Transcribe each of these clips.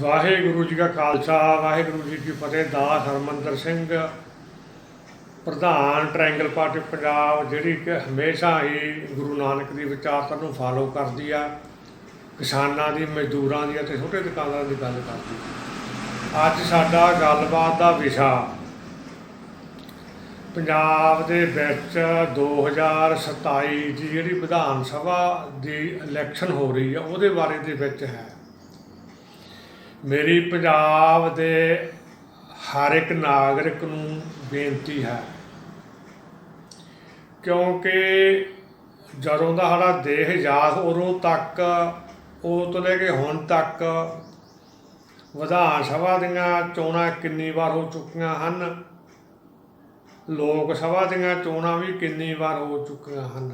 ਵਾਹਿਗੁਰੂ ਜੀ ਕਾ ਖਾਲਸਾ, ਵਾਹਿਗੁਰੂ ਜੀ ਕੀ ਫਤਿਹ, ਦਾਸ ਹਰਮੰਦਰ ਸਿੰਘ। ਪ੍ਰਧਾਨ triangle party Punjab, ਜਿਹੜੀ ਕਿ ਹਮੇਸ਼ਾ ਹੀ ਗੁਰੂ ਨਾਨਕ ਦੀ ਵਿਚਾਰਧਾਰਾ ਨੂੰ ਫਾਲੋ ਕਰਦੀ ਆ, ਕਿਸਾਨਾਂ ਦੀ, ਮਜ਼ਦੂਰਾਂ ਦੀ ਅਤੇ ਛੋਟੇ ਦੁਕਾਨਦਾਰਾਂ ਦੀ ਗੱਲ ਕਰਦੀ ਅੱਜ ਸਾਡਾ ਗੱਲਬਾਤ ਦਾ ਵਿਸ਼ਾ ਪੰਜਾਬ ਦੇ ਵਿੱਚ 2027 ਦੀ ਜਿਹੜੀ ਵਿਧਾਨ ਸਭਾ ਦੀ ਇਲੈਕਸ਼ਨ ਹੋ ਰਹੀ ਆ, ਉਹਦੇ ਬਾਰੇ ਦੇ ਵਿੱਚ ਹੈ। ਮੇਰੀ ਪੰਜਾਬ ਦੇ ਹਰ ਇੱਕ ਨਾਗਰਿਕ ਨੂੰ ਬੇਨਤੀ ਹੈ, ਕਿਉਂਕਿ ਜਦੋਂ ਦਾ ਸਾਡਾ ਦੇਸ਼ ਆਜ਼ਾਦ ਉਦੋਂ ਤੱਕ ਉਹ ਤੋਂ ਲੈ ਕੇ ਹੁਣ ਤੱਕ ਵਿਧਾਨ ਸਭਾ ਦੀਆਂ ਚੋਣਾਂ ਕਿੰਨੀ ਵਾਰ ਹੋ ਚੁੱਕੀਆਂ ਹਨ, ਲੋਕ ਸਭਾ ਦੀਆਂ ਚੋਣਾਂ ਵੀ ਕਿੰਨੀ ਵਾਰ ਹੋ ਚੁੱਕੀਆਂ ਹਨ।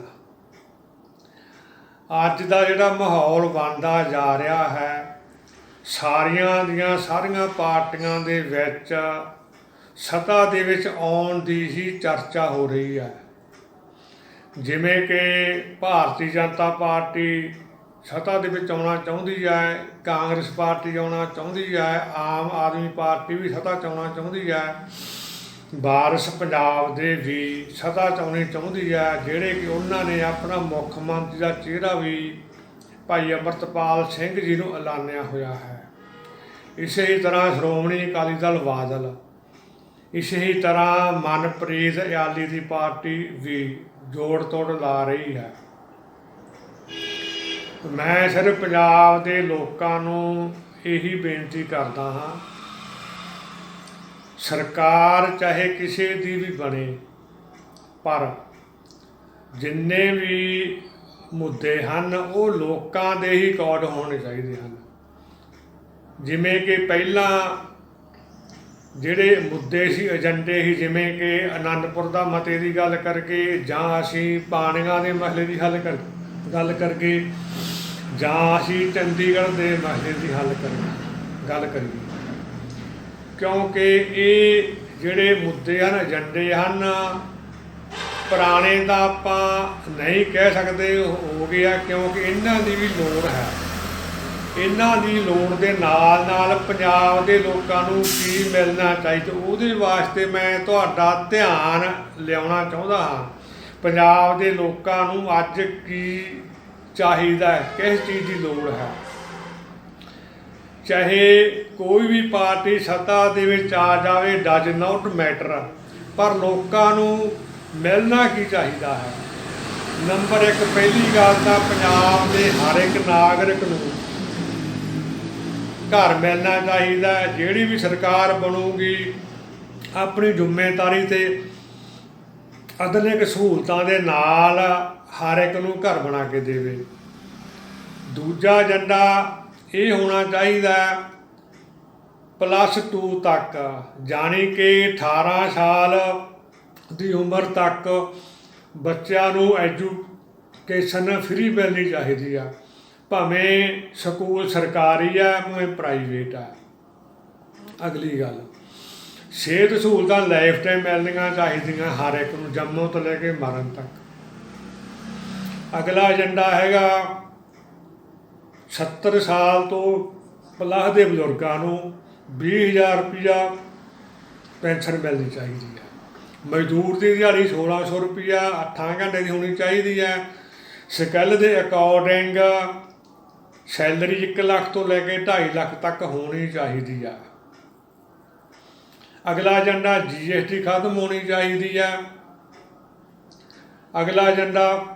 ਅੱਜ ਦਾ ਜਿਹੜਾ ਮਾਹੌਲ ਬਣਦਾ ਜਾ ਰਿਹਾ ਹੈ ਸਾਰੀਆਂ ਦੀਆਂ ਸਾਰੀਆਂ ਪਾਰਟੀਆਂ ਦੇ ਵਿੱਚ ਸੱਤਾ ਦੇ ਵਿੱਚ ਆਉਣ ਦੀ ਹੀ ਚਰਚਾ ਹੋ ਰਹੀ ਹੈ। ਜਿਵੇਂ ਕਿ ਭਾਰਤੀ ਜਨਤਾ ਪਾਰਟੀ ਸੱਤਾ ਦੇ ਵਿੱਚ ਆਉਣਾ ਚਾਹੁੰਦੀ ਹੈ, ਕਾਂਗਰਸ ਪਾਰਟੀ ਆਉਣਾ ਚਾਹੁੰਦੀ ਹੈ, ਆਮ ਆਦਮੀ ਪਾਰਟੀ ਵੀ ਸੱਤਾ 'ਚ ਆਉਣਾ ਚਾਹੁੰਦੀ ਹੈ। ਵਾਰਿਸ ਪੰਜਾਬ ਦੇ ਵੀ ਸੱਤਾ 'ਚ ਆਉਣੀ ਚਾਹੁੰਦੀ ਹੈ, ਜਿਹੜੇ ਕਿ ਉਹਨਾਂ ਨੇ ਆਪਣਾ ਮੁੱਖ ਮੰਤਰੀ ਦਾ ਚਿਹਰਾ ਵੀ ਭਾਈ ਅਮਰਤਪਾਲ ਸਿੰਘ ਜੀ ਨੂੰ ਐਲਾਨਿਆ ਹੋਇਆ ਹੈ। ਇਸੇ ਹੀ ਤਰ੍ਹਾਂ ਸ਼੍ਰੋਮਣੀ ਅਕਾਲੀ ਦਲ ਬਾਦਲ, ਇਸੇ ਹੀ ਤਰ੍ਹਾਂ ਮਨਪ੍ਰੀਤ ਇਆਲੀ ਦੀ ਪਾਰਟੀ ਵੀ ਜੋੜ ਤੋੜ ਲਾ ਰਹੀ ਹੈ। ਮੈਂ ਸਿਰਫ ਪੰਜਾਬ ਦੇ ਲੋਕਾਂ ਨੂੰ ਇਹੀ ਬੇਨਤੀ ਕਰਦਾ ਹਾਂ, ਸਰਕਾਰ ਚਾਹੇ ਕਿਸੇ ਦੀ ਵੀ ਬਣੇ, ਪਰ ਜਿੰਨੇ ਵੀ ਮੁੱਦੇ ਹਨ, ਉਹ ਲੋਕਾਂ ਦੇ ਹੀ ਕੋਡ ਹੋਣੇ ਚਾਹੀਦੇ ਹਨ। ਜਿਵੇਂ ਕਿ ਪਹਿਲਾਂ ਜਿਹੜੇ ਮੁੱਦੇ ਸੀ, ਏਜੰਡੇ ਸੀ, ਜਿਵੇਂ ਕਿ ਅਨੰਦਪੁਰ ਦਾ ਮਤੇ ਦੀ ਗੱਲ ਕਰਕੇ ਜਾਂ ਅਸੀਂ ਪਾਣੀਆਂ ਦੇ ਮਸਲੇ ਦੀ ਹੱਲ ਕਰ, ਗੱਲ ਕਰਕੇ, ਜਾਂ ਅਸੀਂ ਚੰਡੀਗੜ੍ਹ ਦੇ ਮਸਲੇ ਦੀ ਹੱਲ ਕਰ, ਗੱਲ ਕਰੀਏ। ਕਿਉਂਕਿ ਇਹ ਜਿਹੜੇ ਮੁੱਦੇ ਹਨ, ਏਜੰਡੇ ਹਨ, ਪੁਰਾਣੇ ਦਾ ਆਪਾਂ ਨਹੀਂ ਕਹਿ ਸਕਦੇ, ਹੋ ਗਿਆ ਕਿਉਂਕਿ ਇਹਨਾਂ ਦੀ ਵੀ ਲੋੜ ਹੈ। ਇਹਨਾਂ ਦੀ ਲੋੜ ਦੇ ਨਾਲ ਨਾਲ ਪੰਜਾਬ ਦੇ ਲੋਕਾਂ ਨੂੰ ਕੀ ਮਿਲਣਾ ਚਾਹੀਦਾ। ਉਹਦੇ ਵਾਸਤੇ ਮੈਂ ਤੁਹਾਡਾ ਧਿਆਨ ਲਿਆਉਣਾ ਚਾਹੁੰਦਾ ਹਾਂ। ਪੰਜਾਬ ਦੇ ਲੋਕਾਂ ਨੂੰ ਅੱਜ ਕੀ ਚਾਹੀਦਾ ਹੈ? ਕਿਸ ਚੀਜ਼ ਦੀ ਲੋੜ ਹੈ? ਚਾਹੇ ਕੋਈ ਵੀ ਪਾਰਟੀ ਸੱਤਾ ਦੇ ਵਿੱਚ ਆ ਜਾਵੇ ਡਜ ਨਾਟ ਮੈਟਰ ਪਰ ਲੋਕਾਂ ਨੂੰ ਮਿਲਣਾ ਕੀ ਚਾਹੀਦਾ ਹੈ? ਨੰਬਰ 1 ਪਹਿਲੀ ਗੱਲ ਤਾਂ ਪੰਜਾਬ ਦੇ ਹਰ ਇੱਕ ਨਾਗਰਿਕ ਨੂੰ ਘਰ ਮਿਲਣਾ ਚਾਹੀਦਾ ਜਿਹੜੀ ਵੀ ਸਰਕਾਰ ਬਣੂਗੀ, ਆਪਣੀ ਜ਼ਿੰਮੇਵਾਰੀ ਤੇ ਆਧੁਨਿਕ ਸਹੂਲਤਾਂ ਦੇ ਨਾਲ ਹਰ ਇੱਕ ਨੂੰ ਘਰ ਬਣਾ ਕੇ ਦੇਵੇ। ਦੂਜਾ ਏਜੰਡਾ ਇਹ ਹੋਣਾ ਚਾਹੀਦਾ ਪਲੱਸ 2 ਤੱਕ, ਜਾਣੀ ਕਿ 18 ਸਾਲ ਦੀ ਉਮਰ ਤੱਕ ਬੱਚਿਆਂ ਨੂੰ ਐਜੂਕੇਸ਼ਨ ਫ੍ਰੀ ਮਿਲਣੀ ਚਾਹੀਦੀ ਆ। ਭਾਵੇਂ ਸਕੂਲ ਸਰਕਾਰੀ ਆ, ਭਾਵੇਂ ਪ੍ਰਾਈਵੇਟ ਆ। ਅਗਲੀ ਗੱਲ, ਸਿਹਤ ਸਹੂਲਤਾਂ ਲਾਈਫ ਟਾਈਮ ਮਿਲਣੀਆਂ ਚਾਹੀਦੀਆਂ ਹਰ ਇੱਕ ਨੂੰ ਜੰਮੋਂ ਤੋਂ ਲੈ ਕੇ ਮਰਨ ਤੱਕ। ਅਗਲਾ ਏਜੰਡਾ ਹੈਗਾ 70 ਸਾਲ ਤੋਂ ਪਲੱਸ ਦੇ ਬਜ਼ੁਰਗਾਂ ਨੂੰ 20000 ਰੁਪਇਆ ਪੈਨਸ਼ਨ ਮਿਲਣੀ ਚਾਹੀਦੀ ਹੈ। ਮਜ਼ਦੂਰ ਦੀ ਦਿਹਾੜੀ 1600 ਰੁਪਇਆ 8 ਘੰਟੇ ਦੀ ਹੋਣੀ ਚਾਹੀਦੀ ਹੈ। ਸਕਿੱਲ ਦੇ ਅਕੋਰਡਿੰਗ ਸੈਲਰੀ 1 ਲੱਖ ਤੋਂ ਲੈ ਕੇ 2.5 ਲੱਖ ਤੱਕ ਹੋਣੀ ਚਾਹੀਦੀ ਆ। ਅਗਲਾ ਏਜੰਡਾ ਜੀਐਸਟੀ ਖਤਮ ਹੋਣੀ ਚਾਹੀਦੀ ਹੈ ਅਗਲਾ ਏਜੰਡਾ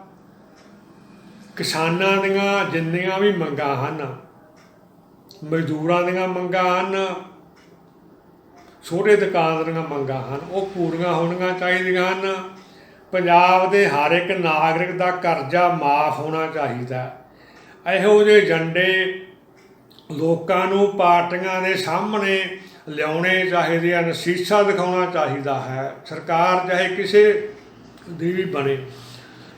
ਕਿਸਾਨਾਂ ਦੀਆਂ ਜਿੰਨੀਆਂ ਵੀ ਮੰਗਾਂ ਹਨ, ਮਜ਼ਦੂਰਾਂ ਦੀਆਂ ਮੰਗਾਂ ਹਨ, ਛੋਟੇ ਦੁਕਾਨਦਾਰਾਂ ਦੀਆਂ ਮੰਗਾਂ ਹਨ, ਉਹ ਪੂਰੀਆਂ ਹੋਣੀਆਂ ਚਾਹੀਦੀਆਂ ਹਨ। ਪੰਜਾਬ ਦੇ ਹਰ ਇੱਕ ਨਾਗਰਿਕ ਦਾ ਕਰਜ਼ਾ ਮਾਫ ਹੋਣਾ ਚਾਹੀਦਾ। ਹੈ। ਇਹੋ ਜਿਹੇ ਏਜੰਡੇ ਲੋਕਾਂ ਨੂੰ ਪਾਰਟੀਆਂ ਦੇ ਸਾਹਮਣੇ ਲਿਆਉਣੇ ਚਾਹੀਦੇ ਹਨ, ਸੀਸਾ ਦਿਖਾਉਣਾ ਚਾਹੀਦਾ ਹੈ। ਸਰਕਾਰ ਚਾਹੇ ਕਿਸੇ ਦੀ ਵੀ ਬਣੇ,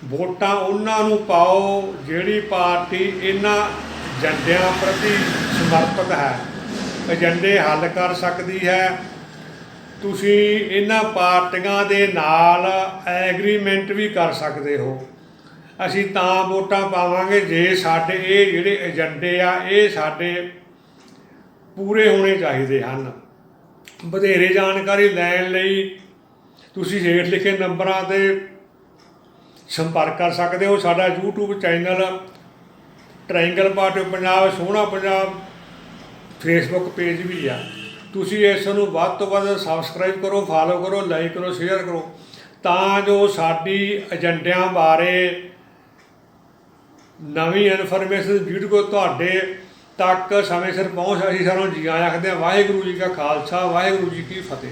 ਵੋਟਾਂ ਉਹਨਾਂ ਨੂੰ ਪਾਓ ਜਿਹੜੀ ਪਾਰਟੀ ਇਹਨਾਂ ਏਜੰਡਿਆਂ ਪ੍ਰਤੀ ਸਮਰਪਿਤ ਹੈ। ਏਜੰਡੇ ਹੱਲ ਕਰ ਸਕਦੀ ਹੈ। ਤੁਸੀਂ ਇਹਨਾਂ ਪਾਰਟੀਆਂ ਦੇ ਨਾਲ ਐਗਰੀਮੈਂਟ ਵੀ ਕਰ ਸਕਦੇ ਹੋ। ਅਸੀਂ ਤਾਂ ਵੋਟਾਂ ਪਾਵਾਂਗੇ ਜੇ ਸਾਡੇ ਇਹ ਜਿਹੜੇ ਏਜੰਡੇ ਆ, ਇਹ ਸਾਡੇ ਪੂਰੇ ਹੋਣੇ ਚਾਹੀਦੇ ਹਨ। ਵਧੇਰੇ ਜਾਣਕਾਰੀ ਲੈਣ ਲਈ ਤੁਸੀਂ ਹੇਠ ਲਿਖੇ ਨੰਬਰਾਂ ਤੇ ਸੰਪਰਕ ਕਰ ਸਕਦੇ ਹੋ। ਸਾਡਾ YouTube channel triangle part Punjab ਸੋਹਣਾ ਪੰਜਾਬ ਫੇਸਬੁੱਕ ਪੇਜ ਵੀ ਆ। ਤੁਸੀਂ ਇਸ ਨੂੰ ਵੱਧ ਤੋਂ ਵੱਧ ਸਬਸਕ੍ਰਾਈਬ ਕਰੋ ਫਾਲੋ ਕਰੋ ਲਾਈਕ ਕਰੋ ਸ਼ੇਅਰ ਕਰੋ। ਤਾਂ ਜੋ ਸਾਡੀ ਏਜੰਡਿਆਂ ਬਾਰੇ ਨਵੀਂ ਇਨਫੋਰਮੇਸ਼ਨ ਵੀਡੀਓ ਤੁਹਾਡੇ ਤੱਕ ਸਮੇਂ ਸਿਰ ਪਹੁੰਚ। ਅਸੀਂ ਸਾਨੂੰ ਜੀ ਆਇਆਂ ਆਖਦੇ ਹਾਂ, ਵਾਹਿਗੁਰੂ ਜੀ ਕਾ ਖਾਲਸਾ, ਵਾਹਿਗੁਰੂ ਜੀ ਕੀ ਫਤਿਹ।